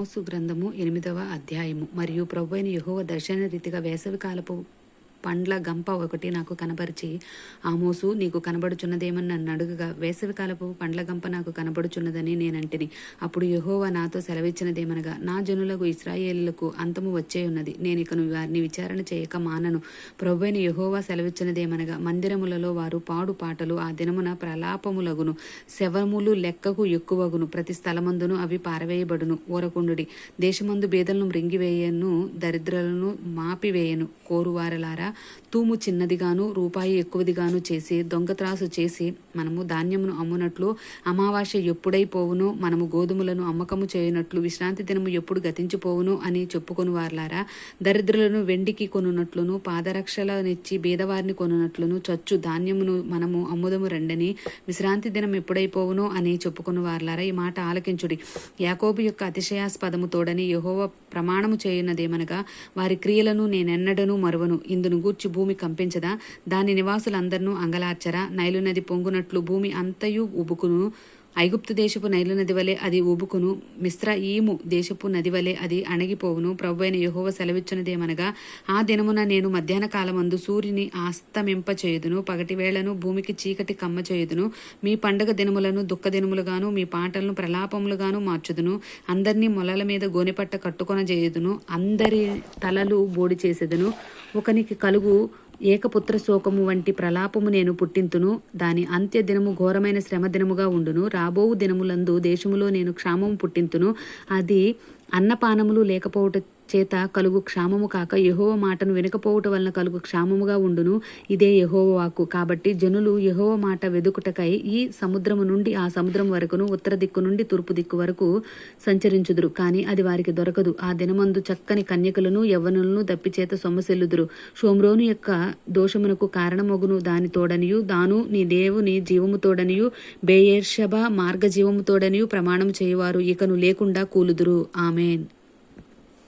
గ్రంథము ఎనిమిదవ అధ్యాయము. మరియు ప్రభు అయిన యెహోవా దర్శన రీతిగా వేసవి కాలపు పండ్ల గంప ఒకటి నాకు కనపరిచి ఆమోసు నీకు కనబడుచున్నదేమని నన్ను అడుగుగా. వేసవికాలపు పండ్ల గంప నాకు కనబడుచున్నదని నేనంటిని. అప్పుడు యహోవా నాతో సెలవిచ్చినదేమనగా నా జనులకు ఇస్రాయేళ్ళకు అంతము వచ్చే ఉన్నది. నేను ఇకను వారిని విచారణ చేయక మానను. ప్రభువైన యహోవా సెలవిచ్చినదేమనగా మందిరములలో వారు పాడు పాటలు ఆ దినమున ప్రలాపములగును. శవములు లెక్కకు ఎక్కువగును. ప్రతి స్థలమందును అవి పారవేయబడును. ఊరకుండుడి దేశమందు బీదలను మృంగివేయను. దరిద్రలను మాపివేయను. కోరువారలారా తూము చిన్నదిగాను రూపాయి ఎక్కువదిగాను చేసి దొంగత్రాసు చేసి మనము ధాన్యమును అమ్మునట్లు అమావాస్య ఎప్పుడైపోవునో మనము గోధుమలను అమ్మకము చేయనట్లు విశ్రాంతి దినము ఎప్పుడు గతించిపోవును అని చెప్పుకొని వార్లారా దరిద్రులను వెండికి కొనున్నట్లును పాదరక్షలనిచ్చి బీదవారిని కొనున్నట్లును చచ్చు ధాన్యమును మనము అమ్ముదము రండని విశ్రాంతి దినం ఎప్పుడైపోవునో అని చెప్పుకొని వార్లారా ఈ మాట ఆలకించుడి. యాకోబు యొక్క అతిశయాస్పదము తోడని యహోవ ప్రమాణము చేయున్నదేమనగా వారి క్రియలను నేనెన్నడను మరువను. ఇందును గూర్చి భూమి కంపించదా? దాని నివాసులందరినూ అంగలార్చరా? నైలు నది పొంగునట్లు భూమి అంతయు ఉబుకును ఐగుప్తు దేశపు నైలు నది వలె అది ఊబుకును. మిశ్ర ఈము దేశపు నది వలె అది అణగిపోవును. ప్రభు అయిన యహోవ సెలవిచ్చినదేమనగా ఆ దినమున నేను మధ్యాహ్న కాలమందు సూర్యుని ఆస్తమింప చేయుదును. పగటి వేళను భూమికి చీకటి కమ్మ చేయుదును. మీ పండగ దినములను దుఃఖ దినములుగాను మీ పాటలను ప్రలాపములుగాను మార్చుదును. అందరినీ మొలల మీద గోనెపట్ట కట్టుకొన చేయుదును అందరి తలలు బోడి చేసేదును ఒకనికి కలుగు ఏకపుత్ర శోకము వంటి ప్రలాపము నేను పుట్టింతును. దాని అంత్య దినము ఘోరమైన శ్రమ దినముగా ఉండును. రాబోవు దినములందు దేశములో నేను క్షామము పుట్టింతును. అది అన్నపానములు లేకపోవట చేత కలుగు క్షామము కాక యహోవ మాటను వినకపోవుట వలన కలుగు క్షామముగా ఉండును. ఇదే యహోవ వాక్కు. కాబట్టి జనులు యహోవ మాట వెదుకుటకై ఈ సముద్రము నుండి ఆ సముద్రం వరకును ఉత్తర దిక్కు నుండి తూర్పు దిక్కు వరకు సంచరించుదురు. కానీ అది వారికి దొరకదు. ఆ దినమందు చక్కని కన్యకలను యవ్వనులను దప్పిచేత సొమ్మసెల్లుదురు. షోమ్రోను యొక్క దోషమునకు కారణమగును దాని తోడనియు. దాను నీ దేవుని జీవము తోడనియు. బేయేర్షబ మార్గ తోడనియు ప్రమాణం చేయువారు. ఇకను లేకుండా కూలుదురు. ఆమెన్.